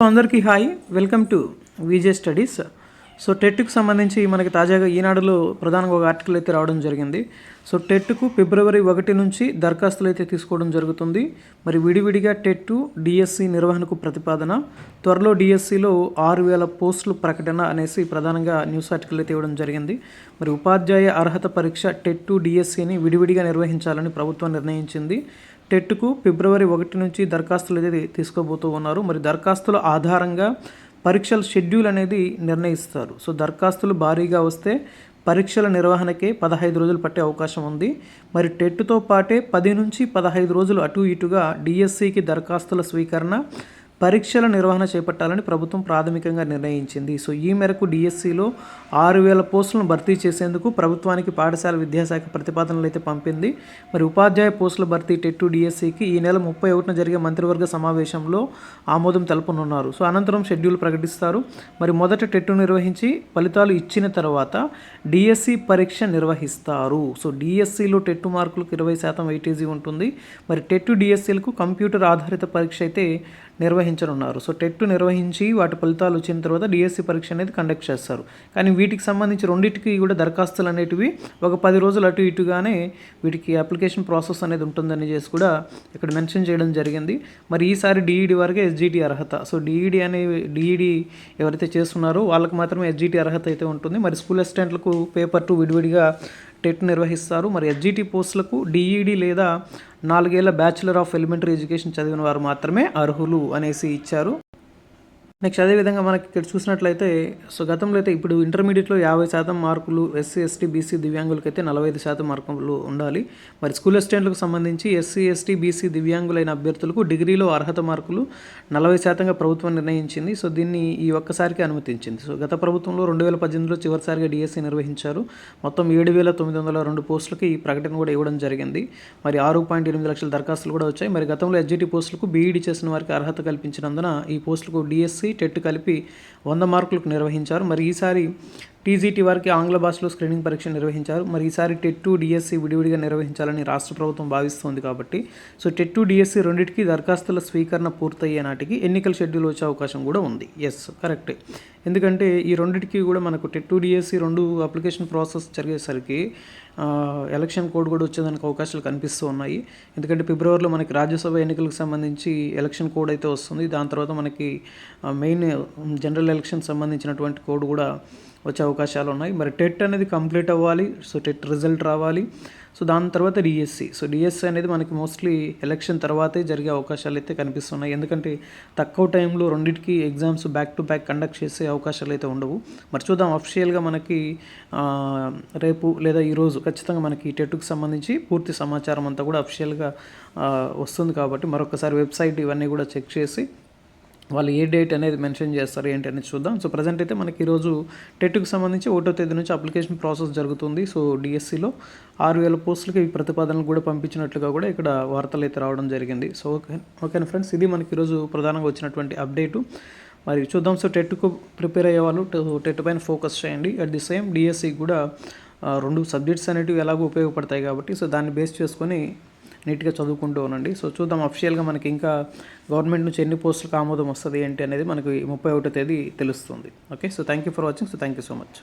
అందరికీ hi. Welcome to VJ studies. So టెట్కు సంబంధించి మనకి తాజాగా ఈనాడులో ప్రధానంగా ఒక ఆర్టికల్ అయితే రావడం జరిగింది. సో టెట్కు ఫిబ్రవరి ఒకటి నుంచి దరఖాస్తులు అయితే తీసుకోవడం జరుగుతుంది. మరి విడివిడిగా టెట్ డిఎస్సి నిర్వహణకు ప్రతిపాదన త్వరలో డిఎస్సిలో ఆరు వేల పోస్టులు ప్రకటన అనేసి ప్రధానంగా న్యూస్ ఆర్టికల్ అయితే ఇవ్వడం జరిగింది. మరి ఉపాధ్యాయ అర్హత పరీక్ష టెట్ డిఎస్సిని విడివిడిగా నిర్వహించాలని ప్రభుత్వం నిర్ణయించింది. టెట్కు ఫిబ్రవరి ఒకటి నుంచి దరఖాస్తులు అనేది తీసుకోబోతూ ఉన్నారు. మరి దరఖాస్తుల ఆధారంగా పరీక్షల షెడ్యూల్ అనేది నిర్ణయిస్తారు. సో దరఖాస్తులు భారీగా వస్తే పరీక్షల నిర్వహణకే పదహైదు రోజులు పట్టే అవకాశం ఉంది. మరి టెట్తో పాటే పది నుంచి పదహైదు రోజులు అటు ఇటుగా డిఎస్సికి దరఖాస్తుల స్వీకరణ పరీక్షల నిర్వహణ చేపట్టాలని ప్రభుత్వం ప్రాథమికంగా నిర్ణయించింది. సో ఈ మేరకు డిఎస్సిలో ఆరు వేల పోస్టులను భర్తీ చేసేందుకు ప్రభుత్వానికి పాఠశాల విద్యాశాఖ ప్రతిపాదనలు అయితే పంపింది. మరి ఉపాధ్యాయ పోస్టుల భర్తీ టెట్టు డిఎస్సికి ఈ నెల ముప్పై ఒకటిన జరిగే మంత్రివర్గ సమావేశంలో ఆమోదం తెలపనున్నారు. సో అనంతరం షెడ్యూల్ ప్రకటిస్తారు. మరి మొదట టెట్టు నిర్వహించి ఫలితాలు ఇచ్చిన తర్వాత డిఎస్సి పరీక్ష నిర్వహిస్తారు. సో డిఎస్సిలో టెట్టు మార్కులకు ఇరవై శాతం వెయిటేజీ ఉంటుంది. మరి టెట్టు డిఎస్సీలకు కంప్యూటర్ ఆధారిత పరీక్ష అయితే నిర్వహించనున్నారు. సో టెట్ నిర్వహించి వాటి ఫలితాలు వచ్చిన తర్వాత డిఎస్సి పరీక్ష అనేది కండక్ట్ చేస్తారు. కానీ వీటికి సంబంధించి రెండింటికి కూడా దరఖాస్తులు అనేటివి ఒక పది రోజులు అటు ఇటుగానే వీటికి అప్లికేషన్ ప్రాసెస్ అనేది ఉంటుందని చేసి కూడా ఇక్కడ మెన్షన్ చేయడం జరిగింది. మరి ఈసారి డిఈడి వరకే ఎస్జిటి అర్హత. సో డిఈడి అనే డిఈడి ఎవరైతే చేస్తున్నారో వాళ్ళకి మాత్రమే ఎస్జిటి అర్హత అయితే ఉంటుంది. మరి స్కూల్ అసిస్టెంట్లకు పేపర్ టు విడివిడిగా టెట్ నిర్వహిస్తారు. మరి ఎస్జిటి పోస్టులకు డిఈడి లేదా నాలుగేళ్ళ బ్యాచిలర్ ఆఫ్ ఎలిమెంటరీ ఎడ్యుకేషన్ చదివిన వారు మాత్రమే అర్హులు అనేసి ఇచ్చారు. నెక్స్ట్ అదేవిధంగా మనకి ఇక్కడ చూసినట్లయితే సో గతంలో అయితే ఇప్పుడు ఇంటర్మీడియట్లో యాభై శాతం మార్కులు ఎస్సీ ఎస్టీ బీసీ దివ్యాంగులకి అయితే నలభై ఐదు శాతం మార్కులు ఉండాలి. మరి స్కూల్ అసిస్టెంట్లకు సంబంధించి ఎస్సీ ఎస్టీ బీసీ దివ్యాంగులైన అభ్యర్థులకు డిగ్రీలో అర్హత మార్కులు నలభై శాతంగా ప్రభుత్వం నిర్ణయించింది. సో దీన్ని ఈ ఒక్కసారికి అనుమతించింది. సో గత ప్రభుత్వంలో రెండు వేల పద్దెనిమిదిలో చివరిసారిగా డిఎస్సి నిర్వహించారు. మొత్తం ఏడు వేల తొమ్మిది వందల రెండు పోస్టులకి ఈ ప్రకటన కూడా ఇవ్వడం జరిగింది. మరి ఆరు పాయింట్ ఎనిమిది లక్షల దరఖాస్తులు కూడా వచ్చాయి. మరి గతంలో ఎస్జిటి పోస్టులకు బీఈడి చేసిన వారికి అర్హత కల్పించినందున ఈ పోస్టులకు డిఎస్సి టెట్ కలిపి వంద మార్కులకు నిర్వహించారు. మరి ఈసారి టీజీటీ వారికి ఆంగ్ల భాషలో స్క్రీనింగ్ పరీక్ష నిర్వహించారు. మరి ఈసారి టెట్ డిఎస్సి విడివిడిగా నిర్వహించాలని రాష్ట్ర ప్రభుత్వం భావిస్తోంది కాబట్టి సో టెట్ డిఎస్సి రెండింటికి దరఖాస్తుల స్వీకరణ పూర్తయ్యే నాటికి ఎన్నికల షెడ్యూల్ వచ్చే అవకాశం కూడా ఉంది. ఎస్ కరెక్టే ఎందుకంటే ఈ రెండింటికి కూడా మనకు టెట్ డిఎస్సి రెండు అప్లికేషన్ ప్రాసెస్ జరిగేసరికి ఎలక్షన్ కోడ్ కూడా వచ్చేదానికి అవకాశాలు కనిపిస్తూ ఉన్నాయి. ఎందుకంటే ఫిబ్రవరిలో మనకి రాజ్యసభ ఎన్నికలకు సంబంధించి ఎలక్షన్ కోడ్ అయితే వస్తుంది. దాని తర్వాత మనకి మెయిన్ జనరల్ ఎలక్షన్ సంబంధించినటువంటి కోడ్ కూడా వచ్చే అవకాశాలు ఉన్నాయి. మరి టెట్ అనేది కంప్లీట్ అవ్వాలి. సో టెట్ రిజల్ట్ రావాలి. సో దాని తర్వాత డిఎస్సి. సో డిఎస్సి అనేది మనకి మోస్ట్లీ ఎలక్షన్ తర్వాతే జరిగే అవకాశాలు అయితే కనిపిస్తున్నాయి. ఎందుకంటే తక్కువ టైంలో రెండింటికి exams back to back conduct చేసే అవకాశాలు అయితే ఉండవు. మరి చూద్దాం అఫిషియల్గా మనకి రేపు లేదా ఈరోజు ఖచ్చితంగా మనకి టెట్కు సంబంధించి పూర్తి సమాచారం అంతా కూడా అఫిషియల్గా వస్తుంది కాబట్టి మరొకసారి వెబ్సైట్ ఇవన్నీ కూడా చెక్ చేసి వాళ్ళు ఏ డేట్ అనేది మెన్షన్ చేస్తారు ఏంటి అనేది చూద్దాం. సో ప్రజెంట్ అయితే మనకి ఈరోజు టెట్కు సంబంధించి ఒకటో తేదీ నుంచి అప్లికేషన్ ప్రాసెస్ జరుగుతుంది. సో డిఎస్సిలో ఆరు వేల పోస్టులకి ఈ ప్రతిపాదనలు కూడా పంపించినట్లుగా కూడా ఇక్కడ వార్తలు అయితే రావడం జరిగింది. సో ఓకే ఓకేనా ఫ్రెండ్స్ ఇది మనకి ఈరోజు ప్రధానంగా వచ్చినటువంటి అప్డేటు. మరి చూద్దాం. సో టెట్కు ప్రిపేర్ అయ్యే వాళ్ళు టెట్ పైన ఫోకస్ చేయండి. అట్ ది సేమ్ డిఎస్సి కూడా రెండు సబ్జెక్ట్స్ అనేటివి ఎలాగో ఉపయోగపడతాయి కాబట్టి సో దాన్ని బేస్ చేసుకొని నీట్గా చదువుకుంటూ ఉండండి. సో చూద్దాం అఫిషియల్గా మనకి ఇంకా గవర్నమెంట్ నుంచి ఎన్ని పోస్టులకు ఆమోదం వస్తుంది ఏంటి అనేది మనకి ముప్పై ఒకటో తేదీ తెలుస్తుంది. Okay so thank you for watching so thank you so much